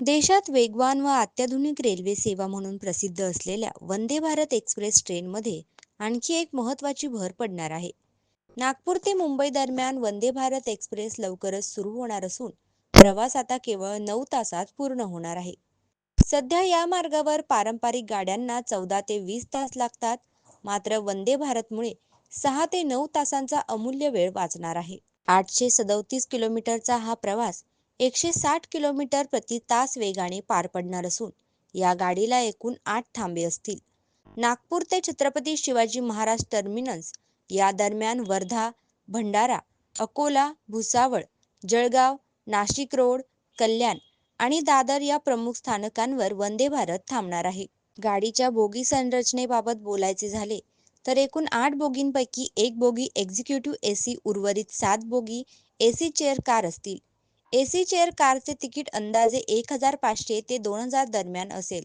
देशात वेगवान व अत्याधुनिक रेल्वे सेवा म्हणून प्रसिद्ध असलेल्या वंदे भारत एक्सप्रेस ट्रेनमध्ये आणखी एक महत्त्वाची भर पडणार आहे. नागपूर ते मुंबई दरम्यान वंदे भारत एक्सप्रेस लवकरच सुरू होणार असून प्रवास आता केवळ नऊ तासात पूर्ण होणार आहे. सध्या या मार्गावर पारंपरिक गाड्यांना चौदा ते वीस तास लागतात. मात्र वंदे भारतमुळे सहा ते नऊ तासांचा अमूल्य वेळ वाचणार आहे. आठशे सदोतीस किलोमीटरचा हा प्रवास एकशे साठ किलोमीटर प्रति तास वेगाने पार पडणार असून या गाडीला एकूण आठ थांबे असतील. नागपूर ते छत्रपती शिवाजी महाराज टर्मिनस या दरम्यान वर्धा भंडारा अकोला भुसावळ जळगाव नाशिक रोड कल्याण आणि दादर या प्रमुख स्थानकांवर वंदे भारत थांबणार आहे. गाडीच्या बोगी संरचनेबाबत बोलायचे झाले तर एकूण आठ बोगींपैकी एक बोगी एक्झिक्युटिव्ह एसी उर्वरित सात बोगी एसी चेअर कार असतील. एसी चेअर कारचे तिकीट अंदाजे एक हजार पाचशे ते दोन हजार दरम्यान असेल.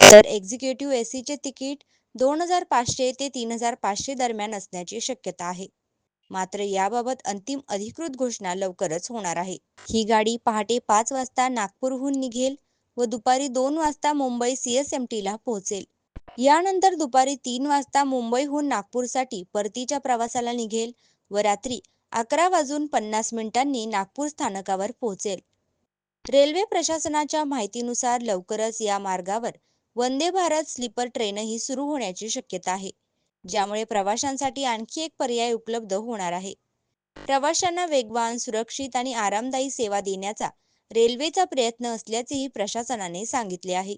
तर एक्झिक्युटिव्ह एसीचे तिकीट दोन हजार पाचशे ते तीन हजार पाचशे दरम्यान असण्याची शक्यता आहे. मात्र याबाबत अंतिम अधिकृत घोषणा लवकरच होणार आहे. ही गाडी पहाटे पाच वाजता नागपूरहून निघेल व दुपारी दोन वाजता मुंबई सीएसएमटीला पोहोचेल. यानंतर दुपारी तीन वाजता मुंबईहून नागपूरसाठी परतीच्या प्रवासाला निघेल व रात्री अकरा वाजून पन्नास मिनिटांनी नागपूर स्थानकावर पोहोचेल. रेल्वे प्रशासनाच्या माहितीनुसार लवकरच या मार्गावर वंदे भारत स्लीपर ट्रेनही सुरू होण्याची शक्यता आहे. ज्यामुळे प्रवाशांसाठी आणखी एक पर्याय उपलब्ध होणार आहे. प्रवाशांना वेगवान सुरक्षित आणि आरामदायी सेवा देण्याचा रेल्वेचा प्रयत्न असल्याचेही प्रशासनाने सांगितले आहे.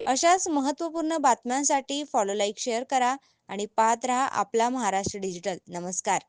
अशाच महत्त्वपूर्ण बातम्यांसाठी फॉलो लाईक शेअर करा आणि पाहत रहा आपला महाराष्ट्र डिजिटल नमस्कार.